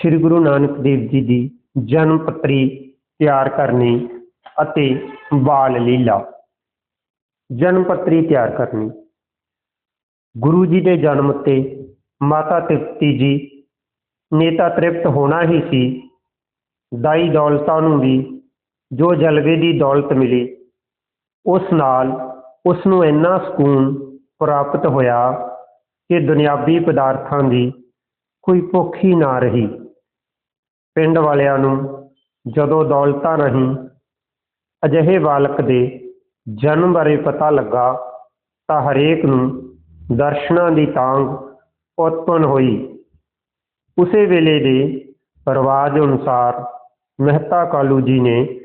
ਸ੍ਰੀ ਗੁਰੂ ਨਾਨਕ ਦੇਵ ਜੀ ਦੀ ਜਨਮ ਪੱਤਰੀ ਤਿਆਰ ਕਰਨੀ ਅਤੇ ਬਾਲ ਲੀਲਾ। ਜਨਮ ਪੱਤਰੀ ਤਿਆਰ ਕਰਨੀ। ਗੁਰੂ ਜੀ ਦੇ ਜਨਮ ਤੇ ਮਾਤਾ ਤ੍ਰਿਪਤੀ ਜੀ ਨੇ ਤਾਂ ਤ੍ਰਿਪਤ ਹੋਣਾ ਹੀ ਸੀ। ਦਾਈ ਦੌਲਤਾਂ ਨੂੰ ਵੀ ਜੋ ਜਲਵੇ ਦੀ ਦੌਲਤ ਮਿਲੀ, ਉਸ ਨਾਲ ਉਸ ਨੂੰ ਇੰਨਾ ਸਕੂਨ ਪ੍ਰਾਪਤ ਹੋਇਆ ਕਿ ਦੁਨਿਆਵੀ ਪਦਾਰਥਾਂ ਦੀ ਕੋਈ ਭੁੱਖ ਹੀ ਨਾ ਰਹੀ। ਪਿੰਡ ਵਾਲਿਆਂ ਨੂੰ ਜਦੋਂ ਦੌਲਤਾਂ ਨਹੀਂ, ਅਜਿਹੇ ਬਾਲਕ ਦੇ ਜਨਮ ਬਾਰੇ ਪਤਾ ਲੱਗਾ ਤਾਂ ਹਰੇਕ ਨੂੰ ਦਰਸ਼ਨਾਂ ਦੀ ਤਾਂਗ ਉਤਪੰਨ ਹੋਈ। ਉਸੇ ਵੇਲੇ ਦੇ ਰਿਵਾਜ ਅਨੁਸਾਰ ਮਹਿਤਾ ਕਾਲੂ ਜੀ ਨੇ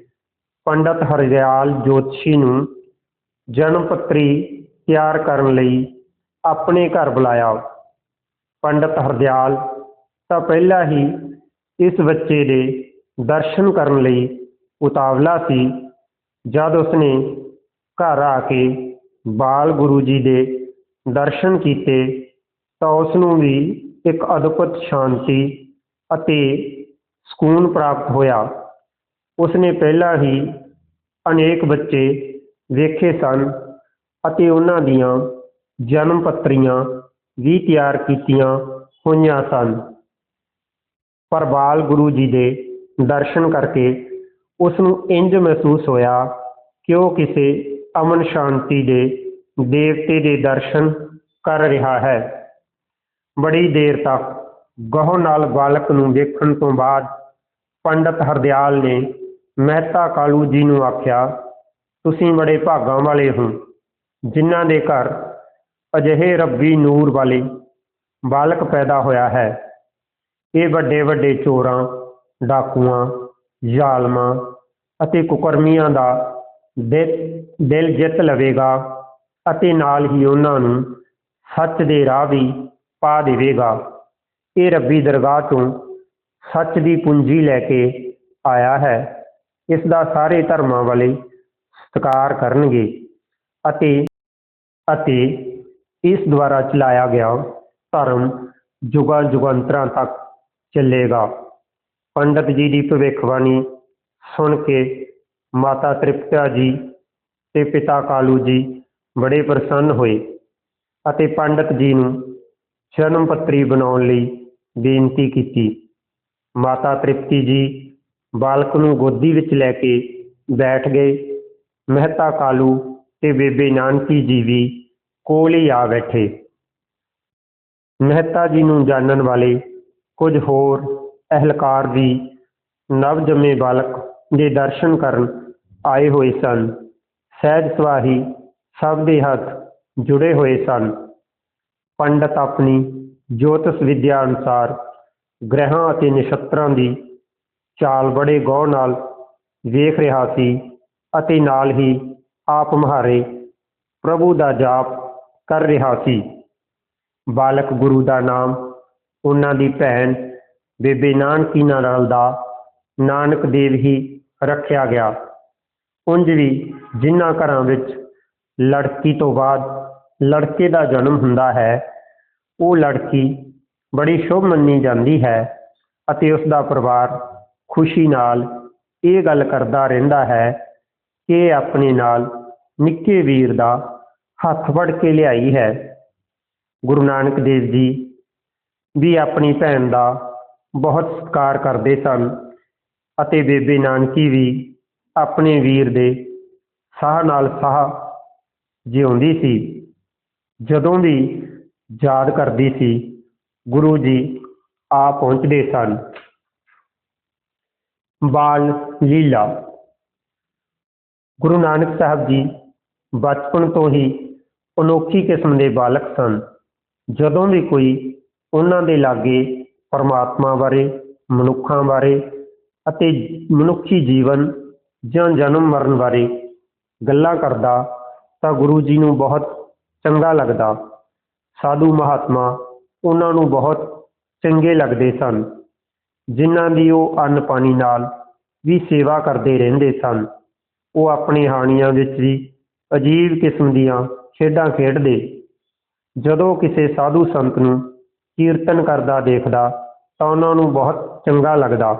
ਪੰਡਤ ਹਰਦਿਆਲ ਜੋਤਸ਼ੀ ਨੂੰ ਜਨਮ ਪੱਤਰੀ ਤਿਆਰ ਕਰਨ ਲਈ ਆਪਣੇ ਘਰ ਬੁਲਾਇਆ। ਪੰਡਤ ਹਰਦਿਆਲ ਤਾਂ ਪਹਿਲਾਂ ਹੀ ਇਸ ਬੱਚੇ ਦੇ ਦਰਸ਼ਨ ਕਰਨ ਲਈ ਉਤਾਵਲਾ ਸੀ, ਜਦ ਉਸਨੇ ਘਰ ਆ ਕੇ ਬਾਲ ਗੁਰੂ ਜੀ ਦੇ ਦਰਸ਼ਨ ਕੀਤੇ ਤਾਂ ਉਸ ਨੂੰ ਵੀ ਇੱਕ ਅਦਭੁਤ ਸ਼ਾਂਤੀ ਅਤੇ ਸਕੂਨ ਪ੍ਰਾਪਤ ਹੋਇਆ। ਉਸਨੇ ਪਹਿਲਾਂ ਹੀ ਅਨੇਕ ਬੱਚੇ ਵੇਖੇ ਸਨ ਅਤੇ ਉਹਨਾਂ ਦੀਆਂ ਜਨਮ ਪੱਤਰੀਆਂ ਵੀ ਤਿਆਰ ਕੀਤੀਆਂ ਹੋਈਆਂ ਸਨ। ਪਰ ਬਾਲ ਗੁਰੂ ਜੀ ਦੇ ਦਰਸ਼ਨ ਕਰਕੇ ਉਸਨੂੰ ਇੰਜ ਮਹਿਸੂਸ ਹੋਇਆ ਕਿ ਉਹ ਕਿਸੇ ਅਮਨ ਸ਼ਾਂਤੀ ਦੇ ਦੇਵਤੇ ਦੇ ਦਰਸ਼ਨ ਕਰ ਰਿਹਾ ਹੈ। ਬੜੀ ਦੇਰ ਤੱਕ ਗਹੁ ਨਾਲ ਬਾਲਕ ਨੂੰ ਵੇਖਣ ਤੋਂ ਬਾਅਦ ਪੰਡਤ ਹਰਦਿਆਲ ਨੇ ਮਹਿਤਾ ਕਾਲੂ ਜੀ ਨੂੰ ਆਖਿਆ, ਤੁਸੀਂ ਬੜੇ ਭਾਗਾਂ ਵਾਲੇ ਹੋ। ਜਿਨ੍ਹਾਂ ਦੇ ਘਰ ਅਜਿਹੇ ਰੱਬੀ ਨੂਰ ਵਾਲੇ ਬਾਲਕ ਪੈਦਾ ਹੋਇਆ ਹੈ। ਇਹ ਵੱਡੇ ਵੱਡੇ ਚੋਰਾਂ, ਡਾਕੂਆਂ, ਜ਼ਾਲਮਾਂ ਅਤੇ ਕੁਕਰਮੀਆਂ ਦਾ ਦਿਲ ਜਿੱਤ ਲਵੇਗਾ ਅਤੇ ਨਾਲ ਹੀ ਉਹਨਾਂ ਨੂੰ ਸੱਚ ਦੇ ਰਾਹ ਵੀ ਪਾ ਦੇਵੇਗਾ। ਇਹ ਰੱਬੀ ਦਰਗਾਹ ਤੋਂ ਸੱਚ ਦੀ ਪੂੰਜੀ ਲੈ ਕੇ ਆਇਆ ਹੈ। ਇਸ ਦਾ ਸਾਰੇ ਧਰਮਾਂ ਵਾਲੇ ਸਤਿਕਾਰ ਕਰਨਗੇ ਅਤੇ ਅਤੇ ਇਸ ਦੁਆਰਾ ਚਲਾਇਆ ਗਿਆ ਧਰਮ ਜੁਗਾਂ ਜੁਗੰਤਰਾਂ ਤੱਕ ਚੱਲੇਗਾ। ਪੰਡਤ ਜੀ ਦੀ ਭਵਿੱਖਬਾਣੀ ਸੁਣ ਕੇ ਮਾਤਾ ਤ੍ਰਿਪਤਾ ਜੀ ਤੇ ਪਿਤਾ ਕਾਲੂ ਜੀ ਬੜੇ ਪ੍ਰਸੰਨ ਹੋਏ ਅਤੇ ਪੰਡਤ ਜੀ ਨੂੰ ਜਨਮ ਪੱਤਰੀ ਬਣਾਉਣ ਲਈ ਬੇਨਤੀ ਕੀਤੀ। ਮਾਤਾ ਤ੍ਰਿਪਤੀ ਜੀ ਬਾਲਕ ਨੂੰ ਗੋਦੀ ਵਿੱਚ ਲੈ ਕੇ ਬੈਠ ਗਏ। ਮਹਿਤਾ ਕਾਲੂ ਤੇ ਬੇਬੇ ਨਾਨਕੀ ਜੀ ਵੀ ਕੋਲ ਹੀ ਆ ਬੈਠੇ। ਮਹਿਤਾ ਜੀ ਨੂੰ ਜਾਣਨ ਵਾਲੇ ਕੁਝ ਹੋਰ ਅਹਿਲਕਾਰ ਵੀ ਨਵ ਜੰਮੇ ਬਾਲਕ ਦੇ ਦਰਸ਼ਨ ਕਰਨ ਆਏ ਹੋਏ ਸਨ। ਸਹਿਜ ਸੁਆਹੀ ਸਭ ਦੇ ਹੱਥ ਜੁੜੇ ਹੋਏ ਸਨ। ਪੰਡਤ ਆਪਣੀ ਜੋਤਿਸ਼ ਵਿਦਿਆ ਅਨੁਸਾਰ ਗ੍ਰਹਾਂ ਅਤੇ ਨਛੱਤਰਾਂ ਦੀ ਚਾਲ ਬੜੇ ਗੌਰ ਨਾਲ ਵੇਖ ਰਿਹਾ ਸੀ ਅਤੇ ਨਾਲ ਹੀ ਆਪ ਮਹਾਰੇ ਪ੍ਰਭੂ ਦਾ ਜਾਪ ਕਰ ਰਿਹਾ ਸੀ। ਬਾਲਕ ਗੁਰੂ ਦਾ ਨਾਮ, ਉਹਨਾਂ ਦੀ ਭੈਣ ਬੇਬੇ ਨਾਨਕੀ ਨਾਲ ਦਾ ਨਾਨਕ ਦੇਵ ਹੀ ਰੱਖਿਆ ਗਿਆ। ਉਂਝ ਵੀ ਜਿਨ੍ਹਾਂ ਘਰਾਂ ਵਿੱਚ ਲੜਕੀ ਤੋਂ ਬਾਅਦ ਲੜਕੇ ਦਾ ਜਨਮ ਹੁੰਦਾ ਹੈ, ਉਹ ਲੜਕੀ ਬੜੀ ਸ਼ੁਭ ਮੰਨੀ ਜਾਂਦੀ ਹੈ ਅਤੇ ਉਸ ਦਾ ਪਰਿਵਾਰ ਖੁਸ਼ੀ ਨਾਲ ਇਹ ਗੱਲ ਕਰਦਾ ਰਹਿੰਦਾ ਹੈ ਕਿ ਆਪਣੇ ਨਾਲ ਨਿੱਕੇ ਵੀਰ ਦਾ ਹੱਥ ਫੜ ਕੇ ਲਿਆਈ ਹੈ। ਗੁਰੂ ਨਾਨਕ ਦੇਵ ਜੀ ਵੀ ਆਪਣੀ ਭੈਣ ਦਾ ਬਹੁਤ ਸਤਿਕਾਰ ਕਰਦੇ ਸਨ ਅਤੇ ਬੇਬੇ ਨਾਨਕੀ ਵੀ ਆਪਣੇ ਵੀਰ ਦੇ ਸਾਹ ਨਾਲ ਸਾਹ ਜਿਉਂਦੀ ਸੀ। ਜਦੋਂ ਵੀ ਯਾਦ ਕਰਦੀ ਸੀ, ਗੁਰੂ ਜੀ ਆ ਪਹੁੰਚਦੇ ਸਨ। ਬਾਲ ਲੀਲਾ। ਗੁਰੂ ਨਾਨਕ ਸਾਹਿਬ ਜੀ ਬਚਪਨ ਤੋਂ ਹੀ ਅਨੋਖੀ ਕਿਸਮ ਦੇ ਬਾਲਕ ਸਨ। ਜਦੋਂ ਵੀ ਕੋਈ ਉਹਨਾਂ ਦੇ ਲਾਗੇ ਪਰਮਾਤਮਾ ਬਾਰੇ, ਮਨੁੱਖਾਂ ਬਾਰੇ ਅਤੇ ਮਨੁੱਖੀ ਜੀਵਨ ਜਾਂ ਜਨਮ ਮਰਨ ਬਾਰੇ ਗੱਲਾਂ ਕਰਦਾ ਤਾਂ ਗੁਰੂ ਜੀ ਨੂੰ ਬਹੁਤ ਚੰਗਾ ਲੱਗਦਾ। ਸਾਧੂ ਮਹਾਤਮਾ ਉਹਨਾਂ ਨੂੰ ਬਹੁਤ ਚੰਗੇ ਲੱਗਦੇ ਸਨ, ਜਿਨ੍ਹਾਂ ਦੀ ਉਹ ਅੰਨ ਪਾਣੀ ਨਾਲ ਵੀ ਸੇਵਾ ਕਰਦੇ ਰਹਿੰਦੇ ਸਨ। ਉਹ ਆਪਣੀ ਹਾਣੀਆਂ ਵਿੱਚ ਵੀ ਅਜੀਬ ਕਿਸਮ ਦੀਆਂ ਖੇਡਾਂ ਖੇਡਦੇ। ਜਦੋਂ ਕਿਸੇ ਸਾਧੂ ਸੰਤ ਨੂੰ ਕੀਰਤਨ ਕਰਦਾ ਦੇਖਦਾ, ਤਾਂ ਉਹਨਾਂ ਨੂੰ ਬਹੁਤ ਚੰਗਾ ਲੱਗਦਾ।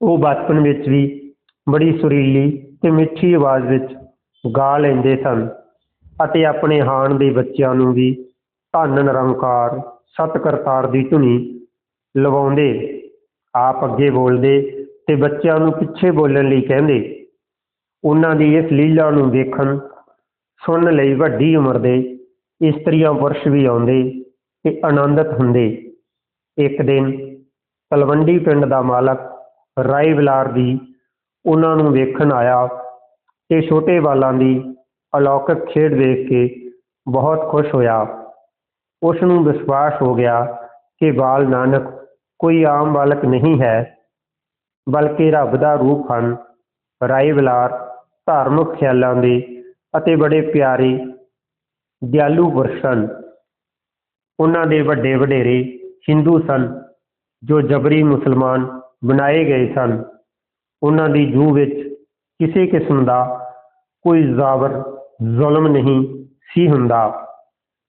ਉਹ ਬਚਪਨ ਵਿੱਚ ਵੀ ਬੜੀ ਸੁਰੀਲੀ ਤੇ ਮਿੱਠੀ ਆਵਾਜ਼ ਵਿੱਚ ਗਾ ਲੈਂਦੇ ਸਨ ਅਤੇ ਆਪਣੇ ਹਾਣ ਦੇ ਬੱਚਿਆਂ ਨੂੰ ਵੀ ਧੰਨ ਨਿਰੰਕਾਰ ਸਤ ਕਰਤਾਰ ਦੀ ਧੁਨੀ ਲਵਾਉਂਦੇ। ਆਪ ਅੱਗੇ ਬੋਲਦੇ ਤੇ ਬੱਚਿਆਂ ਨੂੰ ਪਿੱਛੇ ਬੋਲਣ ਲਈ ਕਹਿੰਦੇ। ਉਹਨਾਂ ਦੀ ਇਸ ਲੀਲਾ ਨੂੰ ਦੇਖਣ ਸੁਣਨ ਲਈ ਵੱਡੀ ਉਮਰ ਦੇ ਇਸਤਰੀਆਂ ਪੁਰਸ਼ ਵੀ ਆਉਂਦੇ ਤੇ ਆਨੰਦਿਤ ਹੁੰਦੇ। ਇੱਕ ਦਿਨ ਤਲਵੰਡੀ ਪਿੰਡ ਦਾ ਮਾਲਕ ਰਾਈ ਬਲਾਰ ਦੀ ਉਹਨਾਂ ਨੂੰ ਵੇਖਣ ਆਇਆ ਤੇ ਛੋਟੇ ਬਾਲਾਂ ਦੀ ਅਲੌਕਿਕ ਖੇਡ ਦੇਖ ਕੇ ਬਹੁਤ ਖੁਸ਼ ਹੋਇਆ। ਉਸ ਨੂੰ ਵਿਸ਼ਵਾਸ ਹੋ ਗਿਆ ਕਿ ਬਾਲ ਨਾਨਕ ਕੋਈ ਆਮ ਬਾਲਕ ਨਹੀਂ ਹੈ, ਬਲਕਿ ਰੱਬ ਦਾ ਰੂਪ ਹਨ। ਰਾਏ ਬਲਾਰ ਧਾਰਮਿਕ ਖਿਆਲਾਂ ਦੇ ਅਤੇ ਬੜੇ ਪਿਆਰੇ ਦਿਆਲੂ ਪੁਰਸ਼ ਸਨ। ਉਹਨਾਂ ਦੇ ਵੱਡੇ ਵਡੇਰੇ ਹਿੰਦੂ ਸਨ, ਜੋ ਜਬਰੀ ਮੁਸਲਮਾਨ ਬਣਾਏ ਗਏ ਸਨ। ਉਹਨਾਂ ਦੀ ਜੂ ਵਿੱਚ ਕਿਸੇ ਕਿਸਮ ਦਾ ਕੋਈ ਜ਼ਾਬਰ ਜ਼ੁਲਮ ਨਹੀਂ ਸੀ ਹੁੰਦਾ।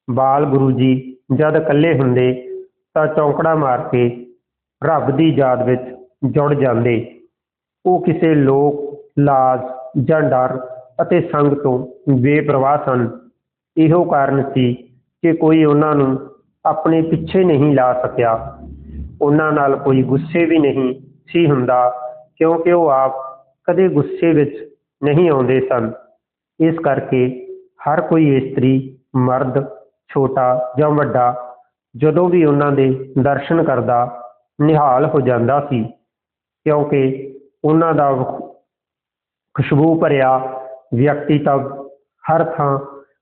ਬਾਲ ਗੁਰੂ ਜੀ ਜਦ ਇਕੱਲੇ ਹੁੰਦੇ ਤਾਂ ਚੌਂਕੜਾ ਮਾਰ ਕੇ ਰੱਬ ਦੀ ਯਾਦ ਵਿੱਚ ਜੁੜ ਜਾਂਦੇ। ਉਹ ਕਿਸੇ ਲੋਕ, ਲਾਜ ਜਾਂ ਡਰ ਅਤੇ ਸੰਗ ਤੋਂ ਬੇਪਰਵਾਹ ਸਨ। ਇਹੋ ਕਾਰਨ ਸੀ ਕਿ ਕੋਈ ਉਹਨਾਂ ਨੂੰ ਆਪਣੇ ਪਿੱਛੇ ਨਹੀਂ ਲਾ ਸਕਿਆ। ਉਹਨਾਂ ਨਾਲ ਕੋਈ ਗੁੱਸੇ ਵੀ ਨਹੀਂ ਸੀ ਹੁੰਦਾ, ਕਿਉਂਕਿ ਉਹ ਆਪ ਕਦੇ ਗੁੱਸੇ ਵਿੱਚ ਨਹੀਂ ਆਉਂਦੇ ਸਨ। ਇਸ ਕਰਕੇ ਹਰ ਕੋਈ ਇਸਤਰੀ ਮਰਦ, ਛੋਟਾ ਜਾਂ ਵੱਡਾ ਜਦੋਂ ਵੀ ਉਹਨਾਂ ਦੇ ਦਰਸ਼ਨ ਕਰਦਾ, ਨਿਹਾਲ ਹੋ ਜਾਂਦਾ ਸੀ। ਕਿਉਂਕਿ ਉਹਨਾਂ ਦਾ ਖੁਸ਼ਬੂ ਭਰਿਆ ਵਿਅਕਤੀ ਵਿਅਕਤੀਤਵ ਹਰ ਥਾਂ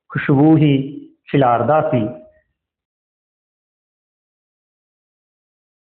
ਖੁਸ਼ਬੂ ਹੀ ਖਿਲਾਰਦਾ ਸੀ।